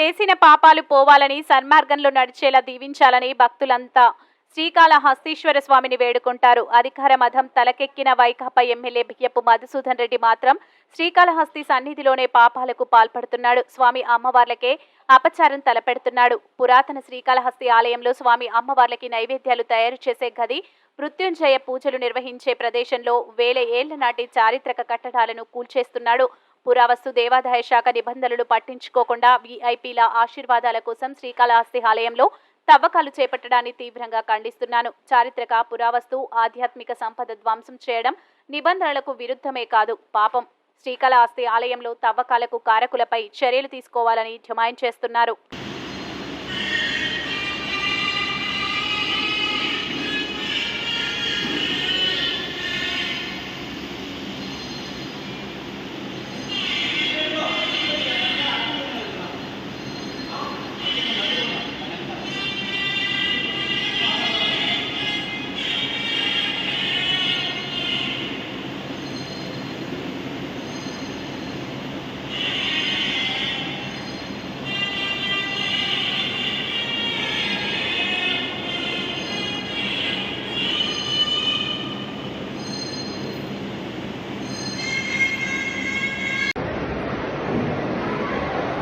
చేసిన పాపాలు పోవాలని సన్మార్గంలో నడిచేలా దీవించాలని భక్తులంతా శ్రీకాళహస్తీశ్వర స్వామిని వేడుకుంటారు. అధికార మధం తలకెక్కిన వైకాపా ఎమ్మెల్యే బియ్యపు మధుసూదన్ రెడ్డి మాత్రం శ్రీకాళహస్తి సన్నిధిలోనే పాపాలకు పాల్పడుతున్నాడు. స్వామి అమ్మవార్లకే అపచారం తలపెడుతున్నాడు. పురాతన శ్రీకాళహస్తి ఆలయంలో స్వామి అమ్మవార్లకి నైవేద్యాలు తయారు చేసే గది మృత్యుంజయ పూజలు నిర్వహించే ప్రదేశంలో వేల ఏళ్ళ నాటి చారిత్రక కట్టడాలను కూల్చేస్తున్నాడు. పురావస్తు దేవాదాయ శాఖ నిబంధనలు పట్టించుకోకుండా వీఐపీల ఆశీర్వాదాల కోసం శ్రీకాళహస్తి ఆలయంలో తవ్వకాలు చేపట్టడాన్ని తీవ్రంగా ఖండిస్తున్నాను. చారిత్రక పురావస్తు ఆధ్యాత్మిక సంపద ధ్వంసం చేయడం నిబంధనలకు విరుద్ధమే కాదు పాపం. శ్రీకాళహస్తి ఆలయంలో తవ్వకాలకు కారకులపై చర్యలు తీసుకోవాలని డిమాండ్ చేస్తున్నారు.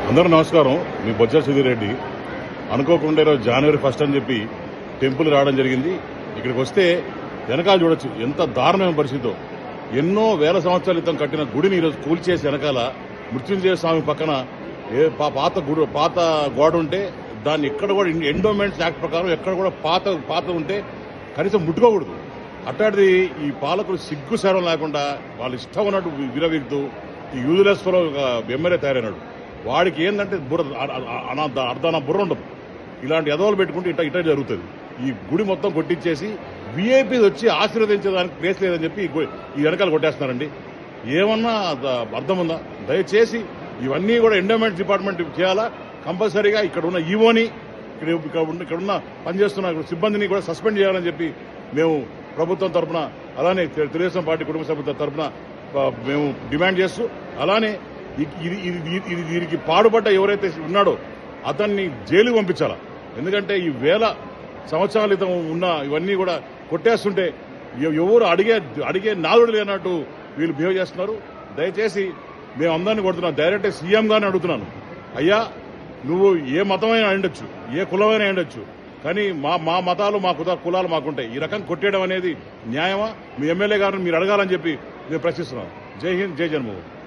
అందరూ నమస్కారం. మీ బొజ్జ సుధీర్ రెడ్డి. అనుకోకుండా ఈరోజు జనవరి ఫస్ట్ అని చెప్పి టెంపుల్ రావడం జరిగింది. ఇక్కడికి వస్తే వెనకాల చూడొచ్చు ఎంత దారుణమైన పరిస్థితితో. ఎన్నో వేల సంవత్సరాల క్రితం కట్టిన గుడిని ఈరోజు కూల్చేసి వెనకాల మృత్యుంజయ స్వామి పక్కన ఏ పా- పాత గుడి పాత గోడ ఉంటే దాన్ని ఎక్కడ కూడా ఎండోమెంట్స్ యాక్ట్ ప్రకారం ఎక్కడ కూడా పాత పాత ఉంటే కనీసం ముట్టుకోకూడదు. అట్లాంటిది ఈ పాలకులు సిగ్గు శరం లేకుండా వాళ్ళు ఇష్టం ఉన్నట్టు విరవిగుతూ ఈ యూజ్లెస్ ఒక ఎమ్మెల్యే తయారైనాడు. వాడికి ఏంటంటే బుర్ర అర్ధాన బుర్ర ఉండదు. ఇలాంటి ఎదవలు పెట్టుకుంటే ఇట్లా ఇట్ట జరుగుతుంది. ఈ గుడి మొత్తం కొట్టించేసి విఐపీ వచ్చి ఆశీర్వదించడానికి ప్లేస్ లేదని చెప్పి ఈ వెనకాల కొట్టేస్తున్నారండి. ఏమన్నా అర్థం ఉందా దయచేసి ఇవన్నీ కూడా ఎండోమెంట్ డిపార్ట్మెంట్ చేయాలా? కంపల్సరీగా ఇక్కడ ఉన్న ఈవోని ఇక్కడ ఇక్కడ ఉన్న పనిచేస్తున్న సిబ్బందిని కూడా సస్పెండ్ చేయాలని చెప్పి మేము ప్రభుత్వం తరఫున అలానే తెలుగుదేశం పార్టీ కుటుంబ సభ్యుల తరపున మేము డిమాండ్ చేస్తూ అలానే ఇది ఇది ఇది- దీనికి పాడుపడ్డ ఎవరైతే ఉన్నాడో అతన్ని జైలు పంపించాలా? ఎందుకంటే ఈ వేల సంవత్సరాల క్రితం ఉన్న ఇవన్నీ కూడా కొట్టేస్తుంటే ఎవరు అడిగే అడిగే నాదుడు లేనట్టు వీళ్ళు బిహేవ్ చేస్తున్నారు. దయచేసి మేము అందరినీ కొడుతున్నాం. డైరెక్ట్ సీఎం గారిని అడుగుతున్నాను. అయ్యా నువ్వు ఏ మతమైనా ఉండొచ్చు ఏ కులమైనా ఉండొచ్చు కానీ మా మా మతాలు మా కుదా కులాలు మాకుంటాయి. ఈ రకం కొట్టేయడం అనేది న్యాయమా? మీ ఎమ్మెల్యే గారిని మీరు అడగాలని చెప్పి మేము ప్రశ్నిస్తున్నాం జై హింద్ జై జన్మభూమి